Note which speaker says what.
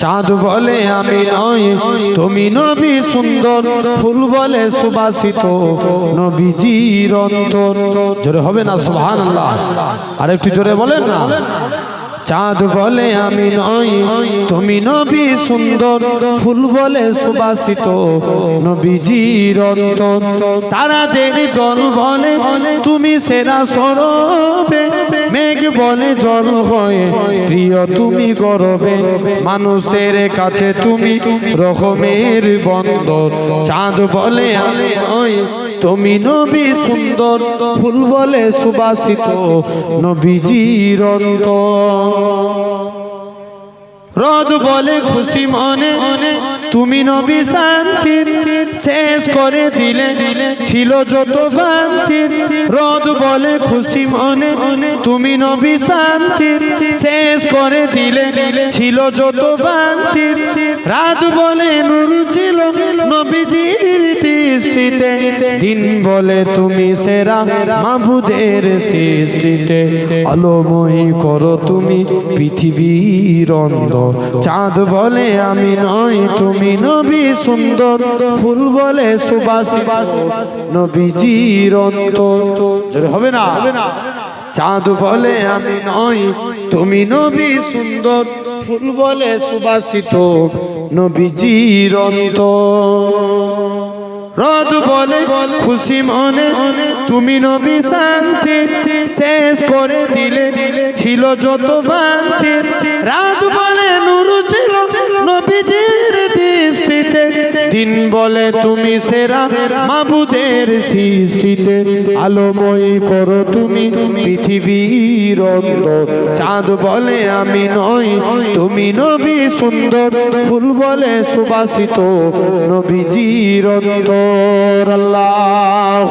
Speaker 1: চাঁদ বলে আমি নয় তুমি নবী সুন্দর, ফুল বলে সুবাসিত, নবীজির অন্তর। জোরে হবে না, সুবহানাল্লাহ। আর একটু জোরে বলেন না? চাঁদ বলে আমি নই, তুমি নবী সুন্দর, ফুল বলে সুবাসিত, নবীজির অন্তর। তারাদের দল বলে, তুমি সেরা সরবে, মেঘ বলে জল হয়ে প্রিয় তুমি গরবে, মানুষের কাছে তুমি রকমের বন্দর। চাঁদ বলে আমি নই তুমি নবী সুন্দর, ফুল বলে সুবাসিত নবীজির অন্তর। রদ বলে খুশি মনে, তুমি নবী শান্তির শেষ করে দিলে ছিল যত শান্তির রদ বলে খুশি মনে, তুমি নবী শান্তির শেষ করে দিলে ছিল যত শান্তির রাত বলে নুর ছিল নবীজির দৃষ্টিতে। দিন বলে তুমি সেরা মাবুদের সৃষ্টিতে। আলোময়ী করো তুমি পৃথিবীর অন্ধ চাঁদ বলে আমি নই তুমি নবী সুন্দর। ফুল বলে সুবাসী, নবীজির অন্তর। হবে না? চাঁদ বলে আমি নই, তুমি নবী সুন্দর। ফুল বলে সুবাসিত নবীজির অন্তর। রদ বলে খুশি মনে, তুমি নবী শান্তি। শেষ করে দিলে, ছিল যত বান্তি। রাত বলে দিন বলে তুমি সেরা মাবুদের সৃষ্টিতে আলোময় করো তুমি পৃথিবীর চাঁদ বলে আমি নই, তুমি নবী সুন্দর। ফুল বলে সুবাসিত নবীজির অন্তর। আল্লাহ